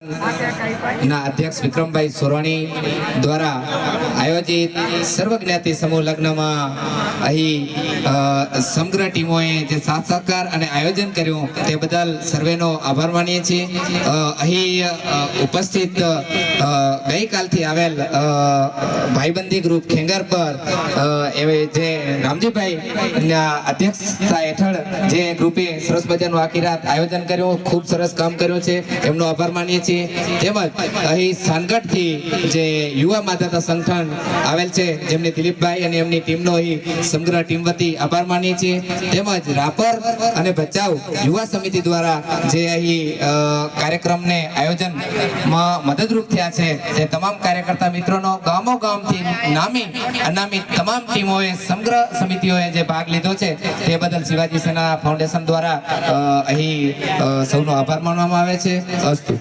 ના અધ્યક્ષ વિક્રમભાઈ સોરવાણી દ્વારા આયોજિત સર્વજ્ઞાતિ સમૂહ લગ્નમાં અહીં સમગ્ર ટીમોએ જે સાથ સહકાર અને આયોજન કર્યું તે બદલ સર્વેનો આભાર માનીએ છીએ. અહીં ઉપસ્થિત ગઈકાલથી આવેલ ભાઈબંધી ગ્રુપ ખેંગર પર એવે જે રામજીભાઈ અધ્યક્ષતા હેઠળ જે ગ્રુપે સરસ મજાનું આખી રાત આયોજન કર્યું, ખૂબ સરસ કામ કર્યું છે, એમનો આભાર માનીએ છીએ. તેમજ અહીં સાનગઢથી જે યુવા માધાતા સંગઠન આવેલ છે, જેમની દિલીપભાઈ અને એમની ટીમનો અહીં સમગ્ર ટીમ વતી આભાર માનીએ છીએ. તેમજ રાપર અને ભચાઉ યુવા સમિતિ દ્વારા જે અહીં કાર્યક્રમને આયોજનમાં મદદરૂપ થયા છે, તે તમામ કાર્યકર્તા મિત્રોનો ગામો ગામથી નામી, અનામી તમામ ટીમોએ સમગ્ર સમિતિઓએ જે ભાગ લીધો છે, તે બદલ શિવાજી સેના ફાઉન્ડેશન દ્વારા અહીં સૌનો આભાર માનવામાં આવે છે. અસ્તુ.